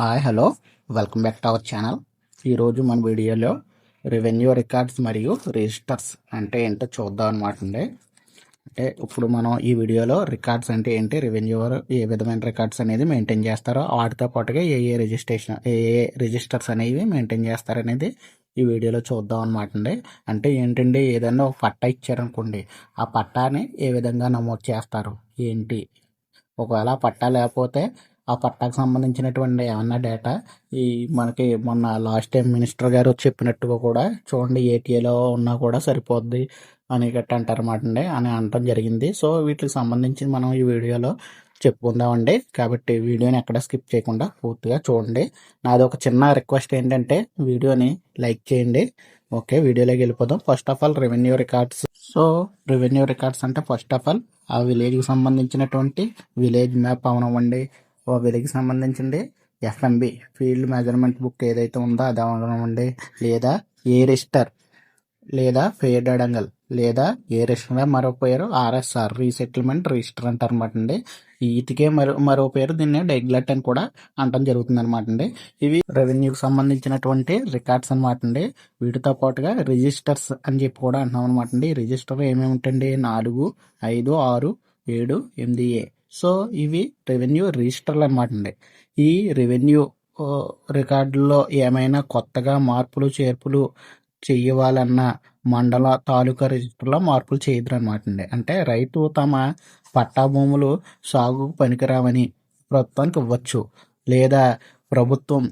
Hi hello welcome back to our channel ఈరోజు మన వీడియోలో రెవెన్యూ రికార్డ్స్ మరియు రిజిస్టర్స్ అంటే ఏంటో చూద్దాం అనమాట అండి. అంటే ఇప్పుడు మనం ఈ వీడియోలో రికార్డ్స్ అంటే ఏంటి రెవెన్యూ ఏ విధమైన రికార్డ్స్ అనేది మెయింటైన్ చేస్తారో వాటితో పాటుగా A A registration A A registers అనేవి మెయింటైన్ చేస్తారనేది ఈ వీడియోలో చూద్దాం అనమాట అండి. అంటే ఏంటండి ఏదైనా ఒక పట్టా ఇచ్చారనుకోండి ఆ పట్టాని ఏ విధంగా నమోదు చేస్తారు? ఏంటి? ఒకవేళ పట్టా లేకపోతే ఆ పట్టాకు సంబంధించినటువంటి ఏమన్నా డేటా ఈ మనకి మొన్న లాస్ట్ టైం మినిస్టర్ గారు చెప్పినట్టుగా కూడా చూడండి ఏటీఏలో ఉన్నా కూడా సరిపోద్ది అని గట్ట అంటారన్నమాట అండి అని అనటం జరిగింది. సో వీటికి సంబంధించి మనం ఈ వీడియోలో చెప్పుకుందామండి. కాబట్టి వీడియోని ఎక్కడ స్కిప్ చేయకుండా పూర్తిగా చూడండి. నాది ఒక చిన్న రిక్వెస్ట్ ఏంటంటే వీడియోని లైక్ చేయండి. ఓకే వీడియోలోకి వెళ్ళిపోదాం. First of all revenue records so revenue records అంటే ఫస్ట్ ఆఫ్ ఆల్ ఆ విలేజ్కి సంబంధించినటువంటి విలేజ్ మ్యాప్ అవనవ్వండి ఓ విలేజ్కి సంబంధించింది ఎఫ్ఎంబి ఫీల్డ్ మెజర్మెంట్ బుక్ ఏదైతే ఉందో అది అవనవ్వండి లేదా ఏ రిజిస్టర్ లేదా ఫేడ్ అడంగల్ లేదా ఏ రిజిస్టర్ మరో పేరు ఆర్ఎస్ఆర్ రీసెటిల్మెంట్ రిజిస్టర్ అంటారు అనమాట అండి వీటికే మరో మరో పేరు దీన్ని డెగ్లెట్ అని కూడా అంటం జరుగుతుంది అనమాట అండి. ఇవి రెవెన్యూకి సంబంధించినటువంటి రికార్డ్స్ అనమాట అండి. వీటితో పాటుగా రిజిస్టర్స్ అని చెప్పి కూడా అంటున్నాం అనమాట అండి రిజిస్టర్ ఏమేమి ఉంటాయండి? నాలుగు ఐదు ఆరు ఏడు ఎనిమిది ఏ. సో ఇవి రెవెన్యూ రిజిస్టర్లు అనమాట అండి. ఈ రెవెన్యూ రికార్డుల్లో ఏమైనా కొత్తగా మార్పులు చేర్పులు చేయవాలన్నా మండల తాలూకా రిజిస్టర్లో మార్పులు చేయదురు అనమాట అండి. అంటే రైతు తమ పట్టా భూములు సాగుకు పనికిరావని ప్రభుత్వానికి ఇవ్వచ్చు. లేదా ప్రభుత్వం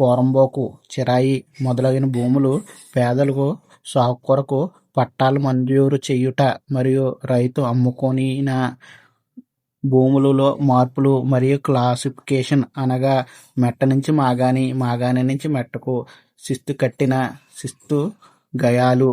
పోరంబోకు చిరాయి మొదలైన భూములు పేదలకు సాగు కొరకు పట్టాలు మంజూరు చేయుట మరియు రైతు అమ్ముకొనిన భూములలో మార్పులు మరియు క్లాసిఫికేషన్ అనగా మెట్ట నుంచి మాగాణి మాగాణి నుంచి మెట్టకు శిస్తు కట్టిన శిస్తు గయాలు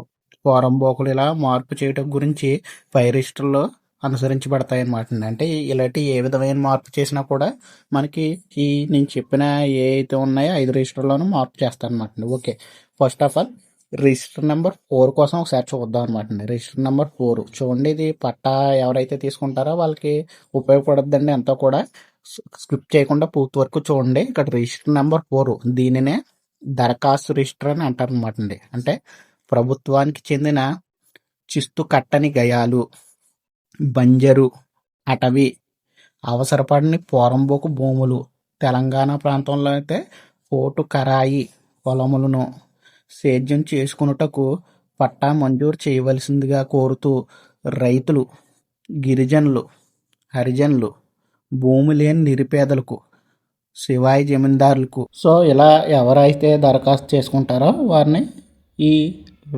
పోరంబోకులు ఇలా మార్పు చేయటం గురించి పై రిజిస్టర్లో అనుసరించబడతాయి అనమాట అంటే ఇలాంటి ఏ విధమైన మార్పు చేసినా కూడా మనకి ఈ నేను చెప్పిన ఏ అయితే ఉన్నాయో ఐదు రిజిస్టర్లోనూ మార్పు చేస్తారనమాట okay. First of all register number four కోసం ఒకసారి చూద్దాం అనమాట అండి. Register number four. చూడండి ఇది పట్టా ఎవరైతే తీసుకుంటారో వాళ్ళకి ఉపయోగపడద్దండి ఎంతో కూడా. స్కిప్ చేయకుండా పూర్తి వరకు చూడండి. ఇక్కడ రిజిస్టర్ నెంబర్ ఫోర్. దీనినే దరఖాస్తు రిజిస్టర్ అని అంటారు అనమాట అండి. అంటే ప్రభుత్వానికి చెందిన చిస్తు కట్టని గయాలు బంజరు అటవీ అవసరపడని పోరంబోకు భూములు తెలంగాణ ప్రాంతంలో అయితే పోటు కరాయి పొలములను సేద్యం చేసుకొనుటకు పట్టా మంజూరు చేయవలసిందిగా కోరుతూ రైతులు గిరిజనులు హరిజనులు భూమి లేని నిరుపేదలకు శివాయి జమీందారులకు సో ఇలా ఎవరైతే దరఖాస్తు చేసుకుంటారో వారిని ఈ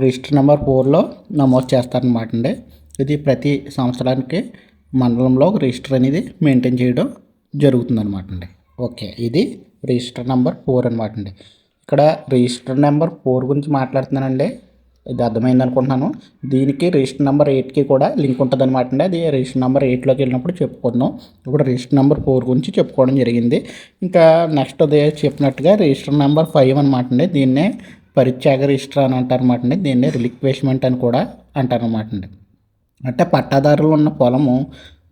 రిజిస్టర్ నెంబర్ ఫోర్లో నమోదు చేస్తారనమాట అండి. ఇది ప్రతి సంవత్సరానికి మండలంలో రిజిస్టర్ అనేది మెయింటైన్ చేయడం జరుగుతుందన్నమాట అండి. ఓకే ఇది రిజిస్టర్ నెంబర్ ఫోర్ అనమాట అండి. ఇక్కడ రిజిస్టర్ నెంబర్ ఫోర్ గురించి మాట్లాడుతున్నానండి. ఇది అర్థమైంది అనుకుంటున్నాను. దీనికి రిజిస్టర్ నెంబర్ ఎయిట్కి కూడా లింక్ ఉంటుంది అనమాట అండి. అది రిజిస్టర్ నెంబర్ ఎయిట్లోకి వెళ్ళినప్పుడు చెప్పుకుందాం. ఇప్పుడు రిజిస్టర్ నెంబర్ ఫోర్ గురించి చెప్పుకోవడం జరిగింది. ఇంకా నెక్స్ట్ అదే చెప్పినట్టుగా రిజిస్టర్ నెంబర్ ఫైవ్ అనమాట అండి. దీన్నే పరిత్యాగ రిజిస్టర్ అని అంటారనమాట అండి. దీన్నే రిలిక్వేష్మెంట్ అని కూడా అంటారనమాట అండి. అంటే పట్టాదారులు ఉన్న పొలము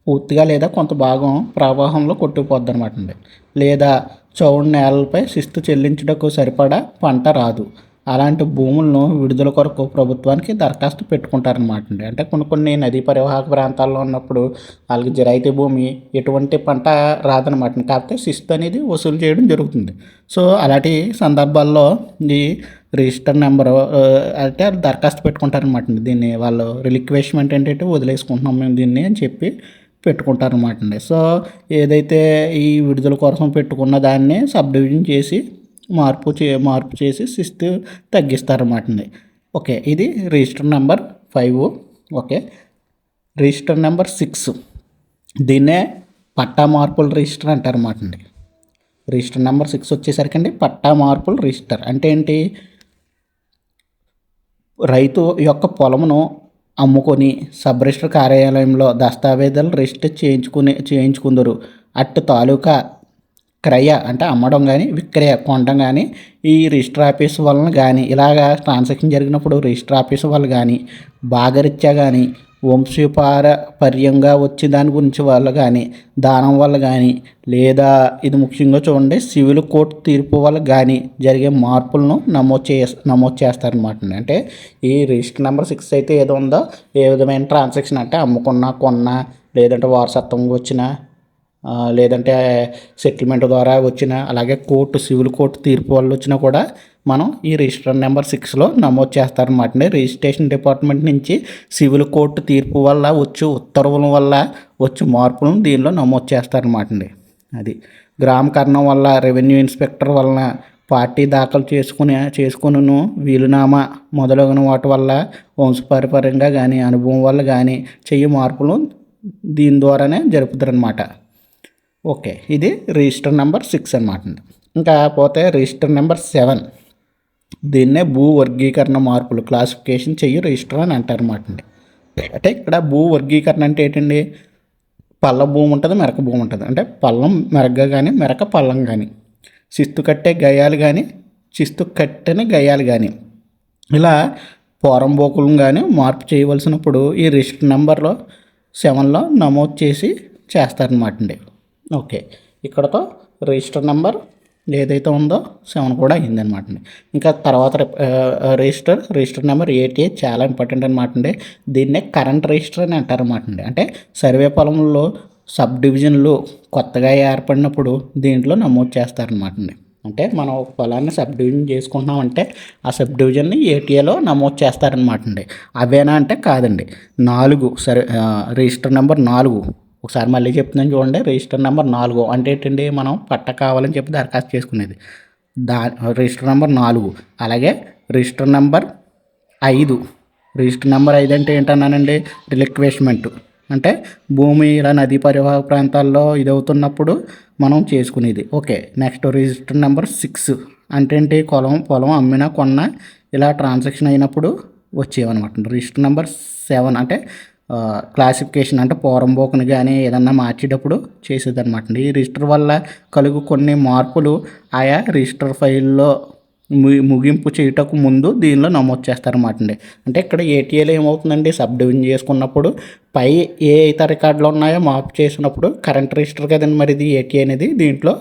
పూర్తిగా లేదా కొంత భాగం ప్రవాహంలో కొట్టుకుపోద్ది అనమాట అండి. లేదా చౌడు నేలలపై శిస్తు చెల్లించుటకు సరిపడా పంట రాదు. అలాంటి భూములను విడుదల కొరకు ప్రభుత్వానికి దరఖాస్తు పెట్టుకుంటారనమాట అండి. అంటే కొన్ని కొన్ని నదీ పరివాహక ప్రాంతాల్లో ఉన్నప్పుడు వాళ్ళకి జరైతే భూమి ఎటువంటి పంట రాదనమాట కాకపోతే శిస్తు అనేది వసూలు చేయడం జరుగుతుంది. సో అలాంటి సందర్భాల్లో ఈ రిజిస్టర్ నెంబర్ అంటే దరఖాస్తు పెట్టుకుంటారనమాట దీన్ని వాళ్ళు రిలిక్వేష్మెంట్ ఏంటంటే వదిలేసుకుంటున్నాం మేము దీన్ని అని చెప్పి పెట్టుకుంటారనమాట అండి సో ఏదైతే ఈ విడుదల కోసం పెట్టుకున్న దాన్ని సబ్ డివిజన్ చేసి మార్పు చే మార్పు చేసి శిస్తు తగ్గిస్తారన్నమాట అండి ఓకే ఇది register number five. Okay register number six. దీన్నే పట్టా మార్పుల రిజిస్టర్ అంటారన్నమాట అండి రిజిస్టర్ నెంబర్ సిక్స్ వచ్చేసరికి అండి పట్టా మార్పుల రిజిస్టర్. అంటే ఏంటి? రైతు యొక్క పొలమును అమ్ముకొని సబ్ రిజిస్టర్ కార్యాలయంలో దస్తావేజులు రిజిస్టర్ చేయించుకునే చేయించుకుందరు. అట్టు తాలూకా క్రయ అంటే అమ్మడం కానీ విక్రయ కొనడం కానీ ఈ రిజిస్టర్ ఆఫీస్ వలన కానీ ఇలాగా ట్రాన్సాక్షన్ జరిగినప్పుడు రిజిస్టర్ ఆఫీస్ వాళ్ళు కానీ భాగరీత్యా కానీ వంశపారపర్యంగా వచ్చే దాని గురించి వల్ల కానీ దానం వల్ల కానీ లేదా ఇది ముఖ్యంగా చూడండి సివిల్ కోర్టు తీర్పు వల్ల కానీ జరిగే మార్పులను నమోదు చే నమోదు చేస్తారనమాట అంటే ఈ రిజిస్టర్ నెంబర్ సిక్స్ అయితే ఏదో ఉందో ఏ విధమైన ట్రాన్సాక్షన్ అంటే అమ్ముకున్నా కొన్నా లేదంటే వారసత్వంగా వచ్చిన లేదంటే సెటిల్మెంట్ ద్వారా వచ్చిన అలాగే కోర్టు సివిల్ కోర్టు తీర్పు వల్ల వచ్చినా కూడా మనం ఈ రిజిస్టర్ నెంబర్ సిక్స్లో నమోదు చేస్తారనమాట అండి. రిజిస్ట్రేషన్ డిపార్ట్మెంట్ నుంచి సివిల్ కోర్టు తీర్పు వల్ల వచ్చే ఉత్తర్వుల వల్ల వచ్చే మార్పులను దీనిలో నమోదు చేస్తారనమాట అండి. అది గ్రామ కరణం వల్ల రెవెన్యూ ఇన్స్పెక్టర్ వలన పార్టీ దాఖలు చేసుకునే చేసుకును వీలునామా మొదలగున వాటి వల్ల వంశపరిపరంగా కానీ అనుభవం వల్ల కానీ చెయ్యి మార్పులు దీని ద్వారానే జరుపుతారనమాట ఓకే ఇది రిజిస్టర్ నెంబర్ సిక్స్ అనమాట ఇంకా పోతే రిజిస్టర్ నెంబర్ సెవెన్. దీన్నే భూ వర్గీకరణ మార్పులు క్లాసిఫికేషన్ చెయ్యి రిజిస్టర్ అని అంటారు అనమాట అండి. అంటే ఇక్కడ భూ వర్గీకరణ అంటే ఏంటండి? పల్ల భూమి ఉంటుంది మెరక భూమి ఉంటుంది. అంటే పల్లం మెరగ కానీ మెరక పల్లం కానీ శిస్తు కట్టే గయాలు కానీ శిస్తు కట్టని గయాలు కానీ ఇలా పోరంబోకులను కానీ మార్పు చేయవలసినప్పుడు ఈ రిజిస్టర్ నెంబర్లో సెవెన్లో నమోదు చేసి చేస్తారనమాట అండి. ఓకే. ఇక్కడతో రిజిస్టర్ నెంబర్ ఏదైతే ఉందో సెవెన్ కూడా అయిందనమాట అండి. ఇంకా తర్వాత రిజిస్టర్ రిజిస్టర్ నెంబర్ ఏటీఏ చాలా ఇంపార్టెంట్ అనమాట అండి. దీన్నే కరెంట్ రిజిస్టర్ అని అంటారనమాట అండి. అంటే సర్వే పొలంలో సబ్ డివిజన్లు కొత్తగా ఏర్పడినప్పుడు దీంట్లో నమోదు చేస్తారనమాట అండి. అంటే మనం పొలాన్ని సబ్ డివిజన్ చేసుకుంటున్నామంటే ఆ సబ్ డివిజన్ని ఏటీఏలో నమోదు చేస్తారనమాట అండి. అవేనా అంటే కాదండి. నాలుగు సరే రిజిస్టర్ నెంబర్ నాలుగు. ఒకసారి మళ్ళీ చెప్తున్నాను చూడండి రిజిస్టర్ నెంబర్ నాలుగు. అంటే ఏంటండి మనం పట్ట కావాలని చెప్పి దరఖాస్తు చేసుకునేది. దా రిజిస్టర్ నెంబర్ నాలుగు. అలాగే రిజిస్టర్ నెంబర్ ఐదు. రిజిస్టర్ నెంబర్ ఐదు అంటే ఏంటన్నానండి రిలిక్వేష్మెంట్ అంటే భూమి ఇలా నదీ పరివాహక ప్రాంతాల్లో ఇది అవుతున్నప్పుడు మనం చేసుకునేది. Okay next register number six అంటే ఏంటి పొలం పొలం అమ్మినా కొన్నా ఇలా ట్రాన్సాక్షన్ అయినప్పుడు వచ్చేవన్నమాట. రిజిస్టర్ నెంబర్ సెవెన్ అంటే క్లాసిఫికేషన్ అంటే పోరంబోకుని కానీ ఏదన్నా మార్చేటప్పుడు చేసేదన్నమాట ఈ రిజిస్టర్ వల్ల కలుగు కొన్ని మార్పులు ఆయా రిజిస్టర్ ఫైల్లో ముగింపు చేయటకు ముందు దీనిలో నమోదు చేస్తారన్నమాట అండి. అంటే ఇక్కడ ఏటీఏలో ఏమవుతుందండి? సబ్ డివిజన్ చేసుకున్నప్పుడు పై ఏ ఇతర రికార్డులు ఉన్నాయో మార్పు చేసినప్పుడు కరెంట్ రిజిస్టర్ కదండి మరి ఇది ఏటీఏ అనేది దీంట్లో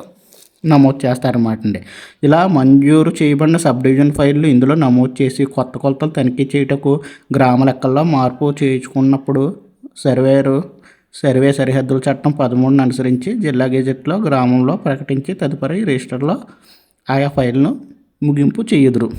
నమోదు చేస్తారన్నమాట అండి. ఇలా మంజూరు చేయబడిన సబ్ డివిజన్ ఫైళ్ళు ఇందులో నమోదు చేసి కొత్త కొలతలు తనిఖీ చేయుటకు గ్రామ లెక్కల్లో మార్పు చేయించుకున్నప్పుడు సర్వేరు సర్వే సరిహద్దుల చట్టం పదమూడును అనుసరించి జిల్లా గెజెట్లో గ్రామంలో ప్రకటించి తదుపరి రిజిస్టర్లో ఆయా ఫైల్ను ముగింపు చేయుదురు.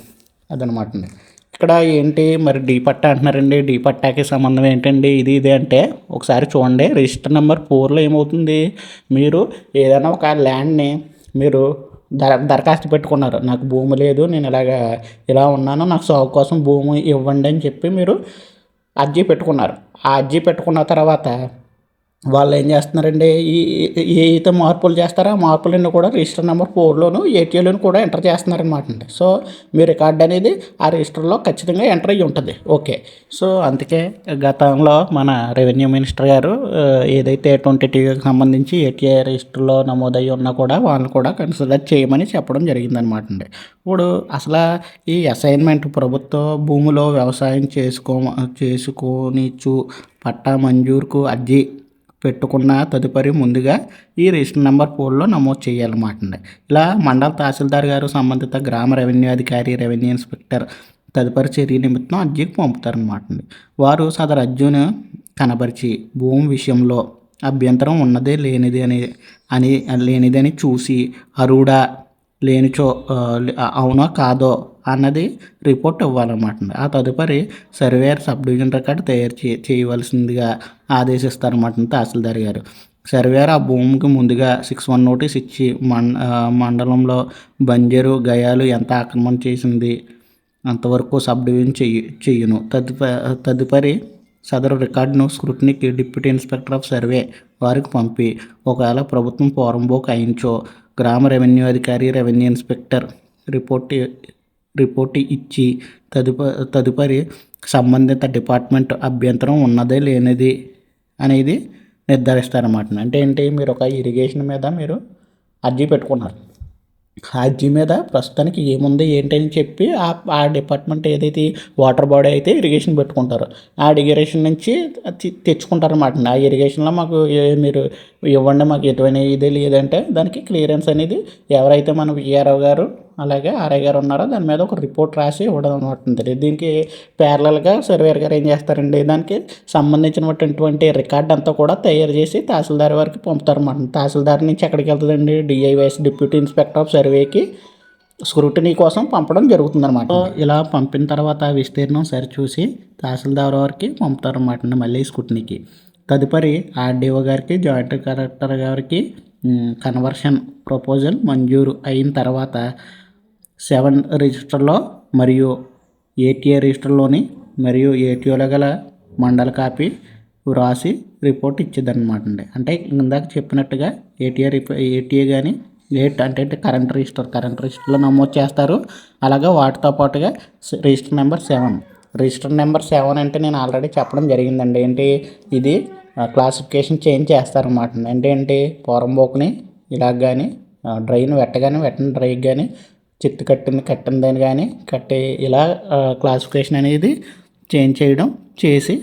అదనమాట అండి. ఇక్కడ ఏంటి మరి డీ పట్టా అంటున్నారండి? డీ పట్టాకి సంబంధం ఏంటండి? ఇది ఇది అంటే ఒకసారి చూడండి. రిజిస్టర్ నెంబర్ ఫోర్లో ఏమవుతుంది? మీరు ఏదైనా ఒక ల్యాండ్ని మీరు దర దరఖాస్తు పెట్టుకున్నారు. నాకు భూమి లేదు నేను ఇలాగ ఇలా ఉన్నాను నాకు సాగు కోసం భూమి ఇవ్వండి అని చెప్పి మీరు అర్జీ పెట్టుకున్నారు. ఆ అర్జీ పెట్టుకున్న తర్వాత వాళ్ళు ఏం చేస్తున్నారండి? ఈ ఏదైతే మార్పులు చేస్తారో? ఆ మార్పులన్నీ కూడా రిజిస్టర్ నెంబర్ ఫోర్లోను ఏటీఏలోను కూడా ఎంటర్ చేస్తున్నారనమాట అండి. సో మీ రికార్డ్ అనేది ఆ రిజిస్టర్లో ఖచ్చితంగా ఎంటర్ అయ్యి ఉంటుంది. ఓకే. సో అందుకే గతంలో మన రెవెన్యూ మినిస్టర్ గారు ఏదైతే ట్వంటీ టీవీకి సంబంధించి ఏటీఏ రిజిస్టర్లో నమోదయ్యి ఉన్నా కూడా వాళ్ళు కూడా కన్సిడర్ చేయమని చెప్పడం జరిగిందనమాట అండి. ఇప్పుడు అసలు ఈ అసైన్మెంట్ ప్రభుత్వ భూమిలో వ్యవసాయం చేసుకో చేసుకోనిచ్చు పట్టా మంజూరుకు అర్జీ పెట్టుకున్న తదుపరి ముందుగా ఈ రిజిస్టర్ నెంబర్ ఫోర్లో నమోదు చేయాలన్నమాట అండి. ఇలా మండల తహసీల్దార్ గారు సంబంధిత గ్రామ రెవెన్యూ అధికారి రెవెన్యూ ఇన్స్పెక్టర్ తదుపరి చర్య నిమిత్తం అర్జీకి పంపుతారనమాట అండి. వారు సదరు అర్జును కనబరిచి భూమి విషయంలో అభ్యంతరం ఉన్నదే లేనిది అని అని లేనిదని చూసి అరుడా లేనిచో అవునో కాదో అన్నది రిపోర్ట్ ఇవ్వాలన్నమాట. ఆ తదుపరి సర్వేయర్ సబ్ డివిజన్ రికార్డు తయారు చే చేయవలసిందిగా ఆదేశిస్తారన్నమాట తహసీల్దార్ గారు. సర్వేయర్ ఆ భూమికి ముందుగా సిక్స్ వన్ నోటీస్ ఇచ్చి మండ మండలంలో బంజరు గయాలు ఎంత ఆక్రమణ చేసింది అంతవరకు సబ్ డివిజన్ చెయ్యి చెయ్యను. తదుప తదుపరి సదరు రికార్డును స్క్రూటినీకి డిప్యూటీ ఇన్స్పెక్టర్ ఆఫ్ సర్వే వారికి పంపి ఒకవేళ ప్రభుత్వం పోరంబోక్ అయించో గ్రామ రెవెన్యూ అధికారి రెవెన్యూ ఇన్స్పెక్టర్ రిపోర్ట్ రిపోర్ట్ ఇచ్చి తదుప తదుపరి సంబంధిత డిపార్ట్మెంట్ అభ్యంతరం ఉన్నదే లేనిది అనేది నిర్ధారిస్తారన్నమాట. అంటే ఏంటి? మీరు ఒక ఇరిగేషన్ మీద మీరు అర్జీ పెట్టుకున్నారు. హాజీ మీద ప్రస్తుతానికి ఏముంది ఏంటని చెప్పి ఆ ఆ డిపార్ట్మెంట్ ఏదైతే వాటర్ బాడీ అయితే ఇరిగేషన్ పెట్టుకుంటారు. ఆ ఇరిగేషన్ నుంచి తెచ్చుకుంటారు తెచ్చుకుంటారన్నమాట. ఆ ఇరిగేషన్లో మాకు మీరు ఇవ్వండి మాకు ఎటువంటి ఇది లేదంటే దానికి క్లియరెన్స్ అనేది ఎవరైతే మన విఆర్ఓ గారు అలాగే ఆర్ఐ గారు ఉన్నారో. దాని మీద ఒక రిపోర్ట్ రాసి ఇవ్వడం అనమాట దీనికి ప్యారలల్గా సర్వేర్ గారు ఏం చేస్తారండి? దానికి సంబంధించినటువంటి రికార్డ్ అంతా కూడా తయారు చేసి తహసీల్దార్ వారికి పంపుతారన్నమాట. తహసీల్దార్ నుంచి ఎక్కడికి వెళ్తుందండి? డిఐవైఎస్ డిప్యూటీ ఇన్స్పెక్టర్ ఆఫ్ సర్వేకి స్క్రూటినీ కోసం పంపడం జరుగుతుందన్నమాట. ఇలా పంపిన తర్వాత విస్తీర్ణం సరిచూసి తహసీల్దార్ వారికి పంపుతారన్నమాట మళ్ళీ స్క్రూటినీకి తదుపరి ఆర్డీఓ గారికి జాయింట్ కలెక్టర్ గారికి కన్వర్షన్ ప్రపోజల్ మంజూరు అయిన తర్వాత సెవెన్ రిజిస్టర్లో మరియు ఏటీఏ రిజిస్టర్లోని మరియు ఏటీఓలో గల మండల కాపీ వ్రాసి రిపోర్ట్ ఇచ్చేదన్నమాట అండి. అంటే ఇందాక చెప్పినట్టుగా ఏటీఏ రిపో ఏటీఏ కానీ ఏట్ అంటే కరెంట్ రిజిస్టర్ కరెంట్ రిజిస్టర్లో నమోదు చేస్తారు. అలాగే వాటితో పాటుగా register number seven. Register number seven అంటే నేను ఆల్రెడీ చెప్పడం జరిగిందండి. ఏంటి ఇది క్లాసిఫికేషన్ చేంజ్ చేస్తారన్నమాట అంటే ఏంటి పోరంబోకుని ఇలాగ కానీ డ్రైన్ వెట్టగానే వెట్టని డ్రై కానీ చెట్టు కట్టింది కట్టిందని కానీ కట్టి ఇలా క్లాసిఫికేషన్ అనేది చేంజ్ చేయడం చేసి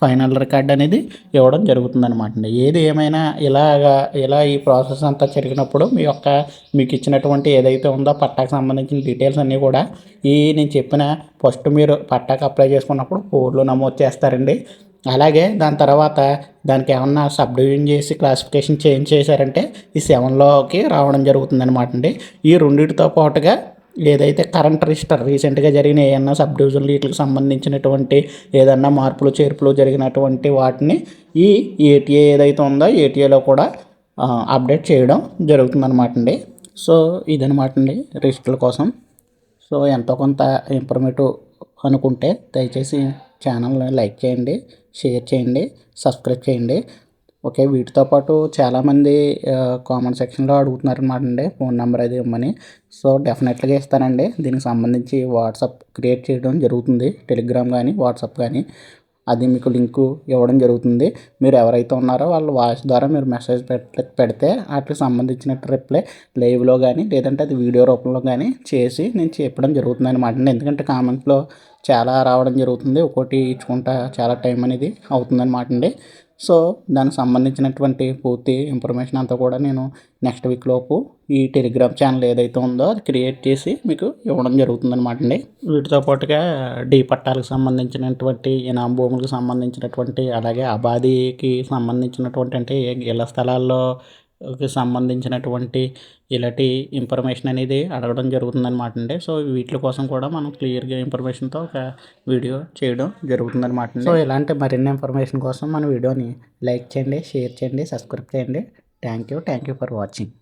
ఫైనల్ రికార్డ్ అనేది ఇవ్వడం జరుగుతుందన్నమాట అండి. ఏది ఏమైనా ఇలాగా ఇలా ఈ ప్రాసెస్ అంతా జరిగినప్పుడు మీ యొక్క మీకు ఇచ్చినటువంటి ఏదైతే ఉందో పట్టాకు సంబంధించిన డీటెయిల్స్ అన్నీ కూడా ఈ నేను చెప్పిన ఫస్ట్ మీరు పట్టాకు అప్లై చేసుకున్నప్పుడు ఫోర్లో నమోదు చేస్తారండి. అలాగే దాని తర్వాత దానికి ఏమన్నా సబ్ డివిజన్ చేసి క్లాసిఫికేషన్ చేంజ్ చేశారంటే ఈ సెవెన్లోకి రావడం జరుగుతుందనమాట అండి. ఈ రెండింటితో పాటుగా ఏదైతే కరెంట్ రిజిస్టర్ రీసెంట్గా జరిగిన ఏమన్నా సబ్ డివిజన్లు వీటికి సంబంధించినటువంటి ఏదన్నా మార్పులు చేర్పులు జరిగినటువంటి వాటిని ఈ ఏటీఏ ఏదైతే ఉందో ఏటీఏలో కూడా అప్డేట్ చేయడం జరుగుతుందన్నమాట అండి. సో ఇదనమాట అండి రిజిస్టర్ల కోసం. సో ఎంతో కొంత ఇన్ఫర్మేటివ్ అనుకుంటే దయచేసి ఛానల్ని లైక్ చేయండి. షేర్ చేయండి సబ్స్క్రైబ్ చేయండి. ఓకే వీటితో పాటు చాలామంది కామెంట్ సెక్షన్లో అడుగుతున్నారు అనమాట అండి. ఫోన్ నెంబర్ అది ఇవ్వమని. సో డెఫినెట్గా ఇస్తానండి. దీనికి సంబంధించి వాట్సాప్ క్రియేట్ చేయడం జరుగుతుంది. టెలిగ్రామ్ కానీ వాట్సాప్ కానీ. అది మీకు లింకు ఇవ్వడం జరుగుతుంది. మీరు ఎవరైతే ఉన్నారో వాళ్ళ వాయిస్ ద్వారా మీరు మెసేజ్ పెట్ పెడితే వాటికి సంబంధించిన రిప్లై లైవ్లో కానీ లేదంటే అది వీడియో రూపంలో కానీ చేసి నేను చెప్పడం జరుగుతుంది అనమాట ఎందుకంటే కామెంట్లో చాలా రావడం జరుగుతుంది. ఒక్కోటి ఇచ్చుకుంటా చాలా టైం అనేది అవుతుందన్నమాట అండి. సో దానికి సంబంధించినటువంటి పూర్తి ఇన్ఫర్మేషన్ అంతా కూడా నేను నెక్స్ట్ వీక్ లోపు ఈ టెలిగ్రామ్ ఛానల్ ఏదైతే ఉందో అది క్రియేట్ చేసి మీకు ఇవ్వడం జరుగుతుందన్నమాట అండి. వీటితో పాటుగా డీ పట్టాలకు సంబంధించినటువంటి ఇనాం భూములకు సంబంధించినటువంటి అలాగే అబాదీకి సంబంధించినటువంటి అంటే ఇళ్ళ స్థలాల్లో సంబంధించినటువంటి ఇలాంటి ఇన్ఫర్మేషన్ అనేది అడగడం జరుగుతుందన్నమాట అండి. సో వీటి కోసం కూడా మనం క్లియర్గా ఇన్ఫర్మేషన్తో ఒక వీడియో చేయడం జరుగుతుందన్నమాట సో ఇలాంటి మరిన్ని ఇన్ఫర్మేషన్ కోసం మన వీడియోని లైక్ చేయండి షేర్ చేయండి సబ్స్క్రైబ్ చేయండి. Thank you thank you for watching